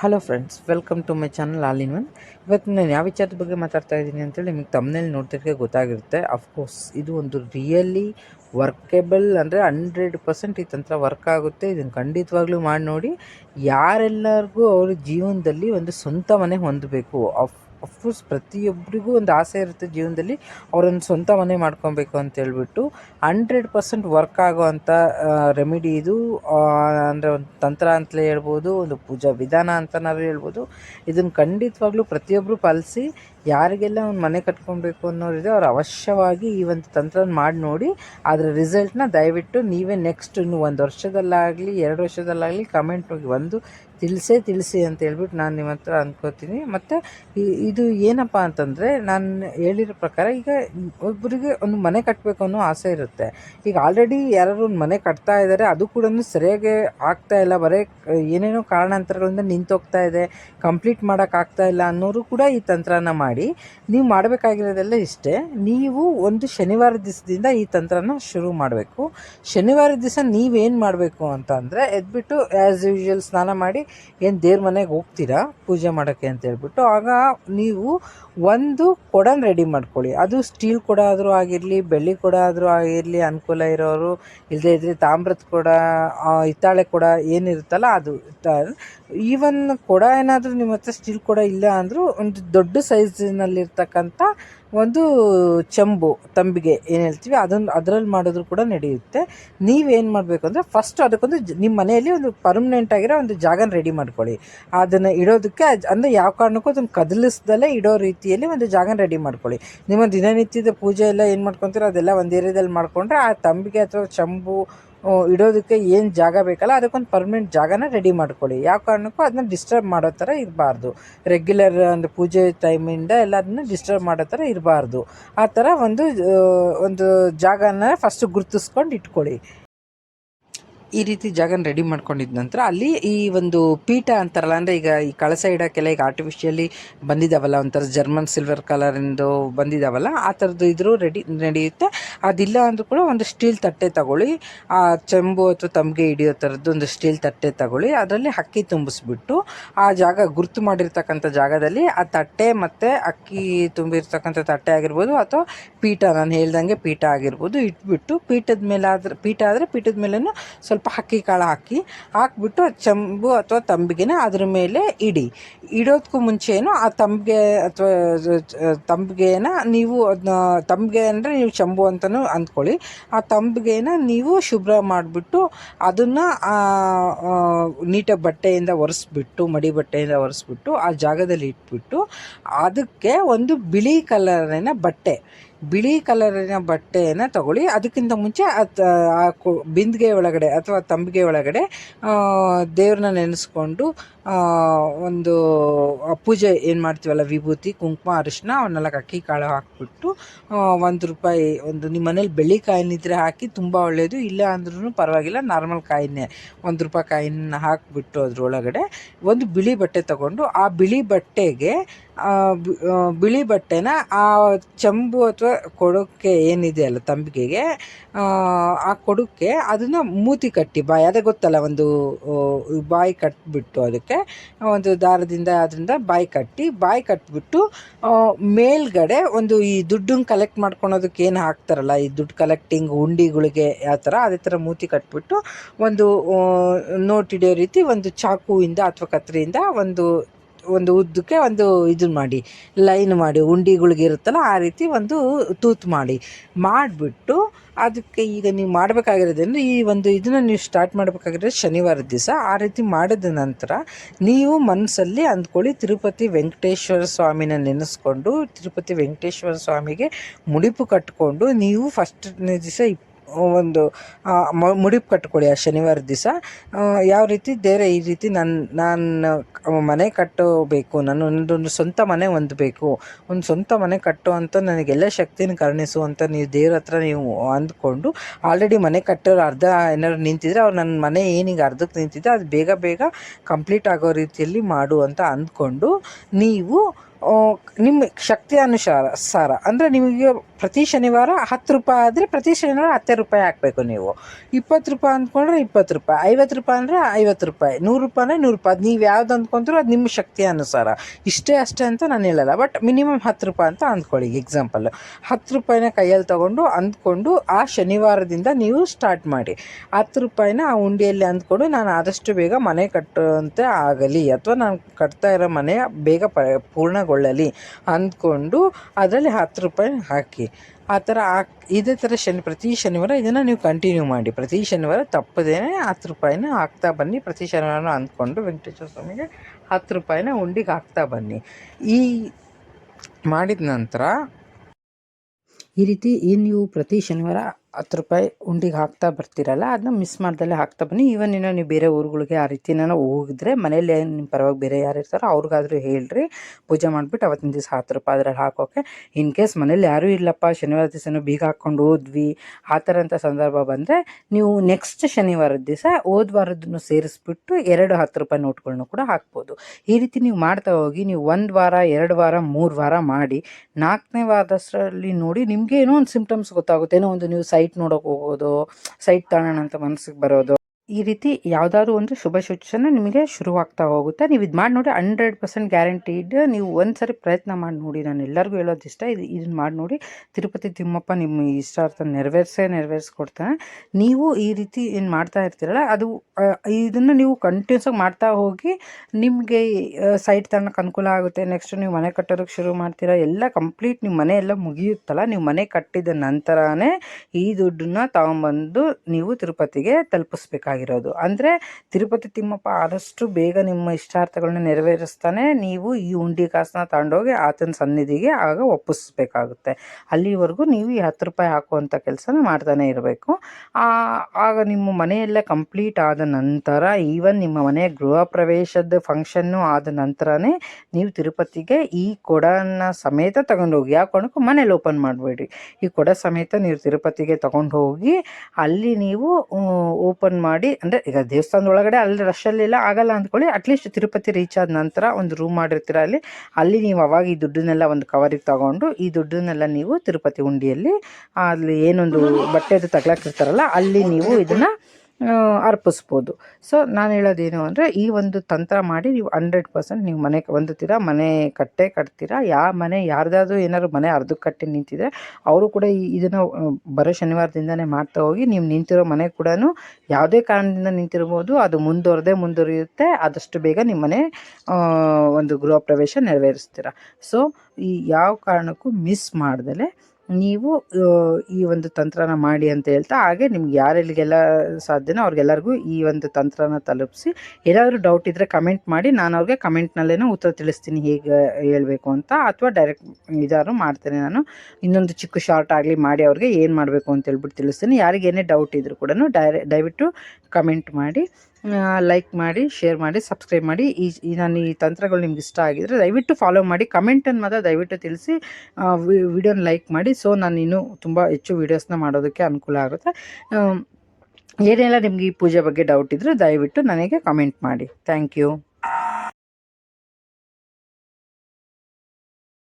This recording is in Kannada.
Hello friends welcome to my channel all in one ಇವತ್ತು ನಾನು ಯಾವ ವಿಚಾರದ ಬಗ್ಗೆ ಮಾತಾಡ್ತಾ ಇದ್ದೀನಿ ಅಂತೇಳಿ ನಿಮಗೆ ತಮ್ಮನೇಲಿ ನೋಡ್ತಿದ್ದಕ್ಕೆ ಗೊತ್ತಾಗಿರುತ್ತೆ. ಅಫ್ಕೋರ್ಸ್ ಇದು ಒಂದು ರಿಯಲಿ ವರ್ಕೆಬಲ್ ಅಂದರೆ ಹಂಡ್ರೆಡ್ ಪರ್ಸೆಂಟ್ ಈ ತಂತ್ರ ವರ್ಕ್ ಆಗುತ್ತೆ. ಇದನ್ನು ಖಂಡಿತವಾಗ್ಲೂ ಮಾಡಿ ನೋಡಿ, ಯಾರೆಲ್ಲರಿಗೂ ಅವ್ರ ಜೀವನದಲ್ಲಿ ಒಂದು ಸ್ವಂತ ಮನೆ ಹೊಂದಬೇಕು. ಅಫ್ ಅಫ್ಕೋರ್ಸ್ ಪ್ರತಿಯೊಬ್ಬರಿಗೂ ಒಂದು ಆಸೆ ಇರುತ್ತೆ ಜೀವನದಲ್ಲಿ ಅವರೊಂದು ಸ್ವಂತ ಮನೆ ಮಾಡ್ಕೊಬೇಕು ಅಂತ ಹೇಳ್ಬಿಟ್ಟು ಹಂಡ್ರೆಡ್ ಪರ್ಸೆಂಟ್ ವರ್ಕ್ ಆಗೋವಂಥ ರೆಮಿಡಿ ಇದು. ಅಂದರೆ ಒಂದು ತಂತ್ರ ಅಂತಲೇ ಹೇಳ್ಬೋದು, ಒಂದು ಪೂಜಾ ವಿಧಾನ ಅಂತನಾದ್ರು ಹೇಳ್ಬೋದು. ಇದನ್ನು ಖಂಡಿತವಾಗ್ಲೂ ಪ್ರತಿಯೊಬ್ಬರು ಪಾಲಿಸಿ ಯಾರಿಗೆಲ್ಲ ಒಂದು ಮನೆ ಕಟ್ಕೊಬೇಕು ಅನ್ನೋರಿದೆ ಅವ್ರು ಅವಶ್ಯವಾಗಿ ಈ ಒಂದು ತಂತ್ರನ ಮಾಡಿ ನೋಡಿ ಅದರ ರಿಸಲ್ಟ್ನ ದಯವಿಟ್ಟು ನೀವೇ ನೆಕ್ಸ್ಟ್ ಇನ್ನು ಒಂದು ವರ್ಷದಲ್ಲಾಗಲಿ, ಎರಡು ವರ್ಷದಲ್ಲಾಗಲಿ ಕಮೆಂಟ್ ಹೋಗಿ ಒಂದು ತಿಳಿಸೇ ತಿಳಿಸಿ ಅಂತ ಹೇಳ್ಬಿಟ್ಟು ನಾನು ನಿಮ್ಮ ಹತ್ರ ಅಂದ್ಕೋತೀನಿ ಮತ್ತು ಇದು ಏನಪ್ಪ ಅಂತಂದರೆ ನಾನು ಹೇಳಿರೋ ಪ್ರಕಾರ ಈಗ ಒಬ್ಬರಿಗೆ ಒಂದು ಮನೆ ಕಟ್ಟಬೇಕು ಅನ್ನೋ ಆಸೆ ಇರುತ್ತೆ. ಈಗ ಆಲ್ರೆಡಿ ಯಾರು ಒಂದು ಮನೆ ಕಟ್ತಾ ಇದ್ದಾರೆ ಅದು ಕೂಡ ಸರಿಯಾಗಿ ಆಗ್ತಾ ಇಲ್ಲ. ಬರೀ ಏನೇನೋ ಕಾರಣಾಂತರಗಳಿಂದ ನಿಂತೋಗ್ತಾ ಇದೆ ಕಂಪ್ಲೀಟ್ ಮಾಡೋಕ್ಕಾಗ್ತಾ ಇಲ್ಲ ಅನ್ನೋರು ಕೂಡ ಈ ತಂತ್ರನ ಮಾಡಿ, ನೀವು ಮಾಡಬೇಕಾಗಿರೋದೆಲ್ಲ ಇಷ್ಟೇ. ನೀವು ಒಂದು ಶನಿವಾರ ದಿವಸದಿಂದ ಈ ತಂತ್ರನ ಶುರು ಮಾಡಬೇಕು. ಶನಿವಾರ ದಿವಸ ನೀವೇನು ಮಾಡಬೇಕು ಅಂತ ಅಂದರೆ ಎದ್ಬಿಟ್ಟು ಆ್ಯಸ್ ಯೂಶ್ವಲ್ ಸ್ನಾನ ಮಾಡಿ ಏನು ದೇವ್ರ ಮನೆಗೆ ಹೋಗ್ತೀರಾ ಪೂಜೆ ಮಾಡೋಕ್ಕೆ ಅಂತ ಹೇಳ್ಬಿಟ್ಟು, ಆಗ ನೀವು ಒಂದು ಕೊಡನ ರೆಡಿ ಮಾಡ್ಕೊಳ್ಳಿ. ಅದು ಸ್ಟೀಲ್ ಕೊಡ ಆದರೂ ಆಗಿರಲಿ, ಬೆಳ್ಳಿ ಕೊಡ ಆದರೂ ಆಗಿರಲಿ, ಅನುಕೂಲ ಇರೋರು ಇಲ್ಲದೇ ಇದ್ದರೆ ತಾಮ್ರದ ಕೊಡ ಹಿತ್ತಾಳೆ ಕೊಡ ಏನಿರುತ್ತಲ್ಲ ಅದು ಈವನ್ ಕೊಡ ಏನಾದರೂ ನಿಮ್ಮ ಹತ್ರ ಸ್ಟೀಲ್ ಕೊಡ ಇಲ್ಲ ಅಂದರೂ ಒಂದು ದೊಡ್ಡ ಸೈಜಿನಲ್ಲಿರ್ತಕ್ಕಂಥ ಒಂದು ಚಂಬು ತಂಬಿಗೆ ಏನು ಹೇಳ್ತೀವಿ ಅದನ್ನು ಅದರಲ್ಲಿ ಮಾಡಿದ್ರು ಕೂಡ ನಡೆಯುತ್ತೆ. ನೀವೇನು ಮಾಡಬೇಕು ಅಂದರೆ ಫಸ್ಟ್ ಅದಕ್ಕೊಂದು ನಿಮ್ಮ ಮನೆಯಲ್ಲಿ ಒಂದು ಪರ್ಮನೆಂಟ್ ಆಗಿರೋ ಒಂದು ಜಾಗನ ರೆಡಿ ಮಾಡ್ಕೊಳ್ಳಿ. ಅದನ್ನು ಇಡೋದಕ್ಕೆ ಅಂದರೆ ಯಾವ ಕಾರಣಕ್ಕೂ ಅದನ್ನು ಕದಲಿಸ್ದಲ್ಲೇ ಇಡೋ ರೀತಿಯಲ್ಲಿ ಒಂದು ಜಾಗನ ರೆಡಿ ಮಾಡ್ಕೊಳ್ಳಿ. ನಿಮ್ಮ ದಿನನಿತ್ಯದ ಪೂಜೆ ಎಲ್ಲ ಏನು ಮಾಡ್ಕೊತೀರೋ ಅದೆಲ್ಲ ಒಂದು ಏರಿಯಾದಲ್ಲಿ ಮಾಡಿಕೊಂಡ್ರೆ ಆ ತಂಬಿಗೆ ಅಥವಾ ಚೆಂಬು ಇಡೋದಕ್ಕೆ ಏನು ಜಾಗ ಬೇಕಲ್ಲ, ಅದಕ್ಕೊಂದು ಪರ್ಮನೆಂಟ್ ಜಾಗನ ರೆಡಿ ಮಾಡ್ಕೊಳ್ಳಿ. ಯಾವ ಕಾರಣಕ್ಕೂ ಅದನ್ನ ಡಿಸ್ಟರ್ಬ್ ಮಾಡೋ ಥರ ಇರಬಾರ್ದು. ರೆಗ್ಯುಲರ್ ಒಂದು ಪೂಜೆ ಟೈಮಿಂದ ಎಲ್ಲ ಅದನ್ನ ಡಿಸ್ಟರ್ಬ್ ಮಾಡೋ ಥರ ಇರಬಾರ್ದು. ಆ ಥರ ಒಂದು ಒಂದು ಜಾಗನ ಫಸ್ಟ್ ಗುರ್ತಿಸ್ಕೊಂಡು ಇಟ್ಕೊಳ್ಳಿ. ಈ ರೀತಿ ಜಾಗನ ರೆಡಿ ಮಾಡ್ಕೊಂಡಿದ ನಂತರ ಅಲ್ಲಿ ಈ ಒಂದು ಪೀಠ ಅಂತಾರಲ್ಲ, ಅಂದರೆ ಈಗ ಈ ಕಳಸ ಇಡೋಕ್ಕೆಲ್ಲ ಈಗ ಆರ್ಟಿಫಿಷಿಯಲಿ ಬಂದಿದ್ದಾವಲ್ಲ ಒಂಥರ ಜರ್ಮನ್ ಸಿಲ್ವರ್ ಕಲರಿಂದು ಬಂದಿದ್ದಾವಲ್ಲ ಆ ಥರದ್ದು ಇದ್ರೂ ರೆಡಿ ನಡೆಯುತ್ತೆ. ಅದಿಲ್ಲ ಅಂದರೂ ಕೂಡ ಒಂದು ಸ್ಟೀಲ್ ತಟ್ಟೆ ತಗೊಳ್ಳಿ, ಆ ಚೆಂಬು ಅಥವಾ ತಮಗೆ ಹಿಡಿಯೋ ಥರದ್ದು ಒಂದು ಸ್ಟೀಲ್ ತಟ್ಟೆ ತಗೊಳ್ಳಿ, ಅದರಲ್ಲಿ ಅಕ್ಕಿ ತುಂಬಿಸ್ಬಿಟ್ಟು, ಆ ಜಾಗ ಗುರುತು ಮಾಡಿರ್ತಕ್ಕಂಥ ಜಾಗದಲ್ಲಿ ಆ ತಟ್ಟೆ ಮತ್ತು ಅಕ್ಕಿ ತುಂಬಿರ್ತಕ್ಕಂಥ ತಟ್ಟೆ ಆಗಿರ್ಬೋದು ಅಥವಾ ಪೀಠ, ನಾನು ಹೇಳ್ದಂಗೆ ಪೀಠ ಆಗಿರ್ಬೋದು, ಇಟ್ಬಿಟ್ಟು ಪೀಠದ ಮೇಲೆ ಆದರೆ ಪೀಠ ಆದರೆ ಪೀಠದ ಮೇಲೂ ಸ್ವಲ್ಪ ಸ್ವಲ್ಪ ಅಕ್ಕಿ ಕಾಳು ಹಾಕಿ, ಹಾಕ್ಬಿಟ್ಟು ಚಂಬು ಅಥವಾ ತಂಬಿಗೆನ ಅದ್ರ ಮೇಲೆ ಇಡಿ. ಇಡೋದಕ್ಕೂ ಮುಂಚೆನೂ ಆ ತಂಬಿಗೆ ಅಥವಾ ತಂಬಿಗೆನ ನೀವು ಅದನ್ನ ತಂಬಿಗೆ ಅಂದರೆ ನೀವು ಚಂಬು ಅಂತಲೂ ಅಂದ್ಕೊಳ್ಳಿ. ಆ ತಂಬಿಗೆನ ನೀವು ಶುಭ್ರ ಮಾಡಿಬಿಟ್ಟು ಅದನ್ನು ನೀಟಾಗಿ ಬಟ್ಟೆಯಿಂದ ಒರೆಸ್ಬಿಟ್ಟು, ಮಡಿ ಬಟ್ಟೆಯಿಂದ ಒರೆಸ್ಬಿಟ್ಟು ಆ ಜಾಗದಲ್ಲಿ ಇಟ್ಬಿಟ್ಟು, ಅದಕ್ಕೆ ಒಂದು ಬಿಳಿ ಕಲರಿನ ಬಟ್ಟೆ. ಬಿಳಿ ಕಲರಿನ ಬಟ್ಟೆಯನ್ನು ತಗೊಳ್ಳಿ. ಅದಕ್ಕಿಂತ ಮುಂಚೆ ಅದು, ಆ ಬಿಂದಿಗೆ ಒಳಗಡೆ ಅಥವಾ ತಂಬಿಗೆ ಒಳಗಡೆ ದೇವ್ರನ್ನ ನೆನೆಸ್ಕೊಂಡು ಒಂದು ಪೂಜೆ ಏನು ಮಾಡ್ತೀವಲ್ಲ, ವಿಭೂತಿ, ಕುಂಕುಮ, ಅರಿಶಿನ ಅವನ್ನೆಲ್ಲ ಅಕ್ಕಿ ಕಾಳು ಹಾಕ್ಬಿಟ್ಟು ಒಂದು ರೂಪಾಯಿ, ಒಂದು ನಿಮ್ಮ ಮನೇಲಿ ಬೆಳ್ಳಿ ಕಾಯಿನಿದ್ರೆ ಹಾಕಿ ತುಂಬ ಒಳ್ಳೆಯದು ಇಲ್ಲ ಅಂದ್ರೂ ಪರವಾಗಿಲ್ಲ, ನಾರ್ಮಲ್ ಕಾಯಿನೇ, ಒಂದು ರೂಪಾಯಿ ಕಾಯಿನ ಹಾಕಿಬಿಟ್ಟು ಅದ್ರೊಳಗಡೆ ಒಂದು ಬಿಳಿ ಬಟ್ಟೆ ತಗೊಂಡು, ಆ ಬಿಳಿ ಬಟ್ಟೆಗೆ ಬಿಳಿ ಬಟ್ಟೆನ ಆ, ಚಂಬು ಅಥವಾ ಕೊಡೋಕ್ಕೆ ಏನಿದೆ ಅಲ್ಲ ತಂಬಿಗೆಗೆ ಆ ಕೊಡೋಕ್ಕೆ ಅದನ್ನು ಮೂತಿ ಕಟ್ಟಿ, ಬಾಯಿ, ಅದೇ ಗೊತ್ತಲ್ಲ ಒಂದು ಬಾಯಿ ಕಟ್ಬಿಟ್ಟು ಅದಕ್ಕೆ, ಒಂದು ದಾರದಿಂದ ಅದರಿಂದ ಬಾಯಿ ಕಟ್ಟಿ, ಬಾಯಿ ಕಟ್ಬಿಟ್ಟು ಮೇಲ್ಗಡೆ ಒಂದು ಈ ದುಡ್ಡನ್ನು ಕಲೆಕ್ಟ್ ಮಾಡ್ಕೊಳೋದಕ್ಕೆ ಏನು ಹಾಕ್ತಾರಲ್ಲ, ಈ ದುಡ್ಡು ಕಲೆಕ್ಟಿಂಗ್ ಉಂಡಿಗಳಿಗೆ ಯಾವ ಥರ ಅದೇ ಥರ ಮೂತಿ ಕಟ್ಬಿಟ್ಟು ಒಂದು ನೋಟ್ ಹಿಡಿಯೋ ರೀತಿ ಒಂದು ಚಾಕುವಿಂದ ಅಥವಾ ಕತ್ರಿಯಿಂದ ಒಂದು ಒಂದು ಉದ್ದಕ್ಕೆ ಒಂದು ಇದನ್ನ ಮಾಡಿ, ಲೈನ್ ಮಾಡಿ, ಉಂಡಿಗಳಿಗೆ ಇರುತ್ತಲ್ಲ ಆ ರೀತಿ ಒಂದು ತೂತು ಮಾಡಿ. ಮಾಡಿಬಿಟ್ಟು ಅದಕ್ಕೆ ಈಗ ನೀವು ಮಾಡಬೇಕಾಗಿರೋದಂದ್ರೆ ಈ ಒಂದು ಇದನ್ನು ನೀವು ಸ್ಟಾರ್ಟ್ ಮಾಡಬೇಕಾಗಿರೋದು ಶನಿವಾರದ ದಿವಸ. ಆ ರೀತಿ ಮಾಡಿದ ನಂತರ ನೀವು ಮನಸ್ಸಲ್ಲಿ ಅಂದ್ಕೊಳ್ಳಿ ತಿರುಪತಿ ವೆಂಕಟೇಶ್ವರ ಸ್ವಾಮಿನ ನೆನೆಸ್ಕೊಂಡು, ತಿರುಪತಿ ವೆಂಕಟೇಶ್ವರ ಸ್ವಾಮಿಗೆ ಮುಡಿಪು ಕಟ್ಟಿಕೊಂಡು ನೀವು ಫಸ್ಟ್ನೇ ದಿವಸ ಒಂದು ಮುಡಿಪು ಕಟ್ಕೊಳ್ಳಿ ಆ ಶನಿವಾರ ದಿವಸ. ಯಾವ ರೀತಿ ದೇವರ ಈ ರೀತಿ ನನ್ನ ನಾನು ಮನೆ ಕಟ್ಟಬೇಕು, ನಾನು ಒಂದೊಂದು ಸ್ವಂತ ಮನೆ ಹೊಂದಬೇಕು, ಒಂದು ಸ್ವಂತ ಮನೆ ಕಟ್ಟು ಅಂತ ನನಗೆಲ್ಲ ಶಕ್ತಿನ ಕರುಣಿಸು ಅಂತ ನೀವು ದೇವ್ರ ಹತ್ರ ನೀವು ಅಂದ್ಕೊಂಡು ಆಲ್ರೆಡಿ ಮನೆ ಕಟ್ಟೋರು ಅರ್ಧ ಏನಾದ್ರು ನಿಂತಿದ್ರೆ ಅವ್ರು ನನ್ನ ಮನೆ ಏನೀಗ ಅರ್ಧಕ್ಕೆ ನಿಂತಿದೆ, ಅದು ಬೇಗ ಬೇಗ ಕಂಪ್ಲೀಟ್ ಆಗೋ ರೀತಿಯಲ್ಲಿ ಮಾಡು ಅಂತ ಅಂದ್ಕೊಂಡು ನೀವು ನಿಮ್ಮ ಶಕ್ತಿ ಅನುಸಾರ, ಸಾರ, ಅಂದರೆ ನಿಮಗೆ ಪ್ರತಿ ಶನಿವಾರ ಹತ್ತು ರೂಪಾಯಿ ಆದರೆ ಪ್ರತಿ ಶನಿವಾರ ಹತ್ತೇ ರೂಪಾಯಿ ಹಾಕಬೇಕು ನೀವು. ಇಪ್ಪತ್ತು ರೂಪಾಯಿ ಅಂದ್ಕೊಂಡ್ರೆ ಇಪ್ಪತ್ತು ರೂಪಾಯಿ, ಐವತ್ತು ರೂಪಾಯಿ ಅಂದರೆ ಐವತ್ತು ರೂಪಾಯಿ, ನೂರು ರೂಪಾಯಿ ಅಂದರೆ ನೂರು ರೂಪಾಯಿ ಅದು ನೀವು ಯಾವ್ದು ಅಂದ್ಕೊಂತೀರೋ ಅದು ನಿಮ್ಮ ಶಕ್ತಿ ಅನುಸಾರ. ಇಷ್ಟೇ ಅಷ್ಟೇ ಅಂತ ನಾನು ಹೇಳಲ್ಲ ಬಟ್ ಮಿನಿಮಮ್ ಹತ್ತು ರೂಪಾಯಿ ಅಂತ ಅಂದ್ಕೊಳ್ಳಿ ಎಕ್ಸಾಂಪಲ್ ಹತ್ತು ರೂಪಾಯಿನ ಕೈಯಲ್ಲಿ ತೊಗೊಂಡು ಅಂದ್ಕೊಂಡು ಆ ಶನಿವಾರದಿಂದ ನೀವು ಸ್ಟಾರ್ಟ್ ಮಾಡಿ. ಹತ್ತು ರೂಪಾಯಿನ ಆ ಉಂಡಿಯಲ್ಲಿ ಅಂದ್ಕೊಂಡು ನಾನು ಆದಷ್ಟು ಬೇಗ ಮನೆ ಕಟ್ಟುವಂತೆ ಆಗಲಿ, ಅಥವಾ ನಾನು ಕಟ್ತಾ ಇರೋ ಮನೆ ಬೇಗ ಪ ಪೂರ್ಣಗೊಳ್ಳಲಿ ಅಂದ್ಕೊಂಡು ಅದರಲ್ಲಿ ಹತ್ತು ರೂಪಾಯಿ ಹಾಕಿ. ಆ ಥರ ಹಾಕ್ ಇದೇ ಥರ ಶನಿ, ಪ್ರತಿ ಶನಿವಾರ ಇದನ್ನು ನೀವು ಕಂಟಿನ್ಯೂ ಮಾಡಿ. ಪ್ರತಿ ಶನಿವಾರ ತಪ್ಪದೇ ಹತ್ತು ರೂಪಾಯಿನ ಹಾಕ್ತಾ ಬನ್ನಿ. ಪ್ರತಿ ಶನಿವಾರ ಅಂದ್ಕೊಂಡು ವೆಂಕಟೇಶ್ವರ ಸ್ವಾಮಿಗೆ ಹತ್ತು ರೂಪಾಯಿನ ಉಂಡಿಗೆ ಹಾಕ್ತಾ ಬನ್ನಿ. ಈ ಮಾಡಿದ ನಂತರ ಈ ರೀತಿ ಈ ನೀವು ಪ್ರತಿ ಶನಿವಾರ ಹತ್ತು ರೂಪಾಯಿ ಉಂಡಿಗೆ ಹಾಕ್ತಾ ಬರ್ತೀರಲ್ಲ, ಅದನ್ನ ಮಿಸ್ ಮಾಡ್ದಲ್ಲೇ ಹಾಕ್ತಾ ಬನ್ನಿ. ಈವನ್ ಇನ್ನೂ ನೀವು ಬೇರೆ ಊರುಗಳಿಗೆ ಆ ರೀತಿ ನಾನು ಹೋಗಿದ್ರೆ ಮನೇಲಿ ನಿಮ್ಮ ಪರವಾಗಿ ಬೇರೆ ಯಾರು ಇರ್ತಾರೋ ಅವ್ರಿಗಾದ್ರೂ ಹೇಳ್ರಿ. ಪೂಜೆ ಮಾಡಿಬಿಟ್ಟು ಅವತ್ತಿನ ದಿವಸ ಹತ್ತು ರೂಪಾಯಿ ಅದ್ರಲ್ಲಿ ಹಾಕೋಕೆ ಇನ್ ಕೇಸ್ ಮನೇಲಿ ಯಾರೂ ಇಲ್ಲಪ್ಪ, ಶನಿವಾರ ದಿವಸನೂ ಬೀಗ ಹಾಕ್ಕೊಂಡು ಹೋದ್ವಿ, ಆ ಥರ ಅಂತ ಸಂದರ್ಭ ಬಂದರೆ ನೀವು ನೆಕ್ಸ್ಟ್ ಶನಿವಾರದ ದಿವಸ ಹೋದ ವಾರದನ್ನು ಸೇರಿಸ್ಬಿಟ್ಟು ಎರಡು ಹತ್ತು ರೂಪಾಯಿ ನೋಟ್ಗಳನ್ನೂ ಕೂಡ ಹಾಕ್ಬೋದು. ಈ ರೀತಿ ನೀವು ಮಾಡ್ತಾ ಹೋಗಿ, ನೀವು ಒಂದು ವಾರ, ಎರಡು ವಾರ, ಮೂರು ವಾರ ಮಾಡಿ, ನಾಲ್ಕನೇ ವಾರದಷ್ಟರಲ್ಲಿ ನೋಡಿ ನಿಮಗೆ ಏನೋ ಒಂದು ಸಿಂಪ್ಟಮ್ಸ್ ಗೊತ್ತಾಗುತ್ತೆ. ಏನೋ ಒಂದು ನೀವು ಸೈಟ್ ನೋಡೋಕೆ ಹೋಗೋದು ಸೈಟ್ ತಗೋಣ ಅಂತ ಮನಸ್ಸಿಗೆ ಬರೋದು. ಈ ರೀತಿ ಯಾವುದಾದ್ರು ಒಂದು ಶುಭ ಸೂಚನೆ ನಿಮಗೆ ಶುರುವಾಗ್ತಾ ಹೋಗುತ್ತೆ. ನೀವು ಇದು ಮಾಡಿ ನೋಡಿ ಹಂಡ್ರೆಡ್ ಪರ್ಸೆಂಟ್ ಗ್ಯಾರಂಟಿಡ್ ನೀವು ಒಂದ್ಸರಿ ಪ್ರಯತ್ನ ಮಾಡಿ ನೋಡಿ. ನಾನು ಎಲ್ಲರಿಗೂ ಹೇಳೋದು ಇಷ್ಟ. ಇದು ಇದನ್ನ ಮಾಡಿ ನೋಡಿ. ತಿರುಪತಿ ತಿಮ್ಮಪ್ಪ ನಿಮ್ಮ ಇಷ್ಟಾರ್ಥ ನೆರವೇರಿಸೇ ನೆರವೇರಿಸ್ಕೊಡ್ತಾನೆ. ನೀವು ಈ ರೀತಿ ಏನು ಮಾಡ್ತಾ ಇರ್ತೀರಲ್ಲ, ಅದು ಇದನ್ನು ನೀವು ಕಂಟಿನ್ಯೂಸ್ ಆಗಿ ಮಾಡ್ತಾ ಹೋಗಿ ನಿಮಗೆ ಸೈಟ್ ತಗೊಳಕ್ಕೆ ಅನುಕೂಲ ಆಗುತ್ತೆ. ನೆಕ್ಸ್ಟ್ ನೀವು ಮನೆ ಕಟ್ಟೋದಕ್ಕೆ ಶುರು ಮಾಡ್ತೀರಾ, ಎಲ್ಲ ಕಂಪ್ಲೀಟ್ ನಿಮ್ಮ ಮನೆ ಎಲ್ಲ ಮುಗಿಯುತ್ತಲ್ಲ. ನೀವು ಮನೆ ಕಟ್ಟಿದ ನಂತರನೇ ಈ ದುಡ್ಡನ್ನ ತಗೊಂಬಂದು ನೀವು ತಿರುಪತಿಗೆ ತಲುಪಿಸ್ಬೇಕಾಗಿರೋದು ಅಂದರೆ ತಿರುಪತಿ ತಿಮ್ಮಪ್ಪ ಆದಷ್ಟು ಬೇಗ ನಿಮ್ಮ ಇಷ್ಟಾರ್ಥಗಳನ್ನ ನೆರವೇರಿಸ್ತಾನೆ. ನೀವು ಈ ಉಂಡಿ ಕಾಸನ್ನ ತಗೊಂಡೋಗಿ ಆತನ ಸನ್ನಿಧಿಗೆ ಆಗ ಒಪ್ಪಿಸ್ಬೇಕಾಗುತ್ತೆ. ಅಲ್ಲಿವರೆಗೂ ನೀವು ಈ ಹತ್ತು ರೂಪಾಯಿ ಹಾಕುವಂಥ ಕೆಲಸನ ಮಾಡ್ತಾನೆ ಇರಬೇಕು. ಆಗ ನಿಮ್ಮ ಮನೆಯಲ್ಲೇ ಕಂಪ್ಲೀಟ್ ಆದ ನಂತರ, ಈವನ್ ನಿಮ್ಮ ಮನೆಯ ಗೃಹ ಪ್ರವೇಶದ ಫಂಕ್ಷನ್ನು ಆದ ನಂತರನೇ ನೀವು ತಿರುಪತಿಗೆ ಈ ಕೊಡನ ಸಮೇತ ತಗೊಂಡೋಗಿ ಯಾವ ಕಾರಣಕ್ಕೂ ಮನೇಲಿ ಓಪನ್ ಮಾಡಬೇಡಿ ಈ ಕೊಡ ಸಮೇತ ನೀವು ತಿರುಪತಿಗೆ ತಗೊಂಡು ಹೋಗಿ ಅಲ್ಲಿ ನೀವು ಓಪನ್ ಮಾಡಿ ಅಂದರೆ ಈಗ ದೇವಸ್ಥಾನದ ಒಳಗಡೆ ಅಲ್ಲಿ ರಶಲ್ಲಿಲ್ಲ ಆಗಲ್ಲ ಅಂದ್ಕೊಳ್ಳಿ ಅಟ್ಲೀಸ್ಟ್ ತಿರುಪತಿ ರೀಚ್ ಆದ ನಂತರ ಒಂದು ರೂಮ್ ಮಾಡಿರ್ತೀರ ಅಲ್ಲಿ. ಅಲ್ಲಿ ನೀವು ಅವಾಗ ಈ ದುಡ್ಡನ್ನೆಲ್ಲ ಒಂದು ಕವರಿಗೆ ತಗೊಂಡು, ಈ ದುಡ್ಡನ್ನೆಲ್ಲ ನೀವು ತಿರುಪತಿ ಉಂಡಿಯಲ್ಲಿ, ಅಲ್ಲಿ ಏನೊಂದು ಬಟ್ಟೆದು ತಗ್ಲಾಕಿರ್ತಾರಲ್ಲ, ಅಲ್ಲಿ ನೀವು ಇದನ್ನು ಅರ್ಪಿಸ್ಬೋದು. ಸೊ ನಾನು ಹೇಳೋದೇನು ಅಂದರೆ, ಈ ಒಂದು ತಂತ್ರ ಮಾಡಿ ನೀವು ಹಂಡ್ರೆಡ್ ಪರ್ಸೆಂಟ್ ನೀವು ಮನೆ ಹೊಂದುತ್ತೀರಾ ಮನೆ ಕಟ್ಟೆ ಕಟ್ತೀರಾ ಯಾವ ಮನೆ ಯಾರ್ದಾದ್ರೂ ಏನಾದ್ರು ಮನೆ ಅರ್ಧ ಕಟ್ಟಿ ನಿಂತಿದ್ರೆ ಅವರು ಕೂಡ ಈ, ಇದನ್ನು ಬರೋ ಶನಿವಾರದಿಂದನೇ ಮಾಡ್ತಾ ಹೋಗಿ, ನೀವು ನಿಂತಿರೋ ಮನೆ ಕೂಡ ಯಾವುದೇ ಕಾರಣದಿಂದ ನಿಂತಿರ್ಬೋದು, ಅದು ಮುಂದುವರೆದೇ ಮುಂದುವರಿಯುತ್ತೆ, ಆದಷ್ಟು ಬೇಗ ನಿಮ್ಮ ಮನೆ ಒಂದು ಗೃಹ ಪ್ರವೇಶ ನೆರವೇರಿಸ್ತೀರ. ಸೊ ಈ ಯಾವ ಕಾರಣಕ್ಕೂ ಮಿಸ್ ಮಾಡ್ದಲೆ ನೀವು ಈ ಒಂದು ತಂತ್ರನ ಮಾಡಿ ಅಂತ ಹೇಳ್ತಾ, ಹಾಗೆ ನಿಮ್ಗೆ ಯಾರೆಲ್ಲಿಗೆಲ್ಲ ಸಾಧ್ಯನೋ ಅವ್ರಿಗೆಲ್ಲರಿಗೂ ಈ ಒಂದು ತಂತ್ರನ ತಲುಪಿಸಿ, ಏನಾದರೂ ಡೌಟ್ ಇದ್ದರೆ ಕಮೆಂಟ್ ಮಾಡಿ, ನಾನು ಅವ್ರಿಗೆ ಕಮೆಂಟ್ನಲ್ಲೇ ಉತ್ತರ ತಿಳಿಸ್ತೀನಿ ಹೇಗೆ ಹೇಳಬೇಕು ಅಂತ, ಅಥವಾ ಡೈರೆಕ್ಟ್ ಇದಾದ್ರು ಮಾಡ್ತೇನೆ ನಾನು. ಇನ್ನೊಂದು ಚಿಕ್ಕ ಶಾರ್ಟ್ ಆಗಲಿ ಮಾಡಿ ಅವ್ರಿಗೆ ಏನು ಮಾಡಬೇಕು ಅಂತ ಹೇಳ್ಬಿಟ್ಟು ತಿಳಿಸ್ತೀನಿ. ಯಾರಿಗೇನೇ ಡೌಟ್ ಇದ್ದರೂ ಕೂಡ ಡೈರೆ ದಯವಿಟ್ಟು ಕಮೆಂಟ್ ಮಾಡಿ. ಲೈಕ್ ಮಾಡಿ ಶೇರ್ ಮಾಡಿ ಸಬ್ಸ್ಕ್ರೈಬ್ ಮಾಡಿ. ಈ ನಾನು ಈ ತಂತ್ರಗಳು ನಿಮ್ಗೆ ಇಷ್ಟ ಆಗಿದ್ರೆ ದಯವಿಟ್ಟು ಫಾಲೋ ಮಾಡಿ ಕಮೆಂಟನ್ನು ಮಾತ್ರ ದಯವಿಟ್ಟು ತಿಳಿಸಿ. ವಿಡಿಯೋನ ಲೈಕ್ ಮಾಡಿ. ಸೊ ನಾನು ಇನ್ನೂ ತುಂಬ ಹೆಚ್ಚು ವೀಡಿಯೋಸ್ನ ಮಾಡೋದಕ್ಕೆ ಅನುಕೂಲ ಆಗುತ್ತೆ. ಏನೆಲ್ಲ ನಿಮಗೆ ಈ ಪೂಜೆ ಬಗ್ಗೆ ಡೌಟ್ ಇದ್ದರೆ ದಯವಿಟ್ಟು ನನಗೆ ಕಮೆಂಟ್ ಮಾಡಿ. Thank you